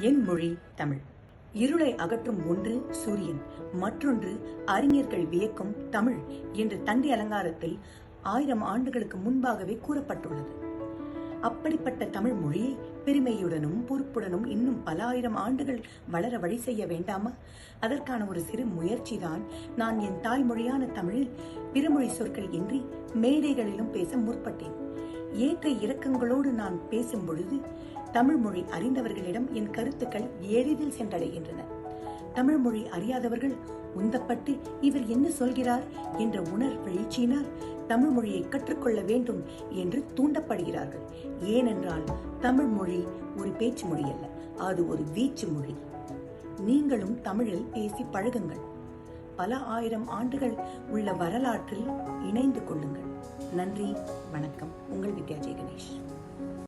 என் மொழி தமிழ். இருளை அகற்றும் ஒன்று சூரியன் மற்றொன்று அறிஞர்கள் வியக்கும் தமிழ் என்று தந்தை அலங்காரத்தில் ஆயிரம் ஆண்டுகளுக்கு முன்பாகவே கூறப்பட்டுள்ளது. அப்படிப்பட்ட தமிழ் மொழியை பெருமையுடனும் பொறுப்புடனும் இன்னும் பல ஆயிரம் ஆண்டுகள் வளர வழி செய்ய வேண்டாமா? அதற்கான ஒரு சிறு முயற்சிதான் நான் என் தாய்மொழியான தமிழில் பிறமொழி சொற்கள் இன்றி மேடைகளிலும் பேச முற்பட்டேன். ஏற்ற இறக்கங்களோடு நான் பேசும் பொழுது தமிழ் மொழி அறிந்தவர்களிடம் என் கருத்துக்கள் எளிதில் சென்றடைகின்றன தமிழ் மொழி அறியாதவர்கள் உந்தப்பட்டு இவர் என்ன சொல்கிறார்? என்ற உணர் எழுச்சியினால் தமிழ் மொழியை கற்றுக்கொள்ள வேண்டும் என்று தூண்டப்படுகிறார்கள். ஏனென்றால் தமிழ் மொழி ஒரு பேச்சு மொழி அல்ல அது ஒரு வீச்சு மொழி. நீங்களும் தமிழில் பேசி பழகுங்கள். பல ஆயிரம் ஆண்டுகள் உள்ள வரலாற்றில் இணைந்து கொள்ளுங்கள். நன்றி வணக்கம். உங்கள் வித்யாஜெய கணேஷ்.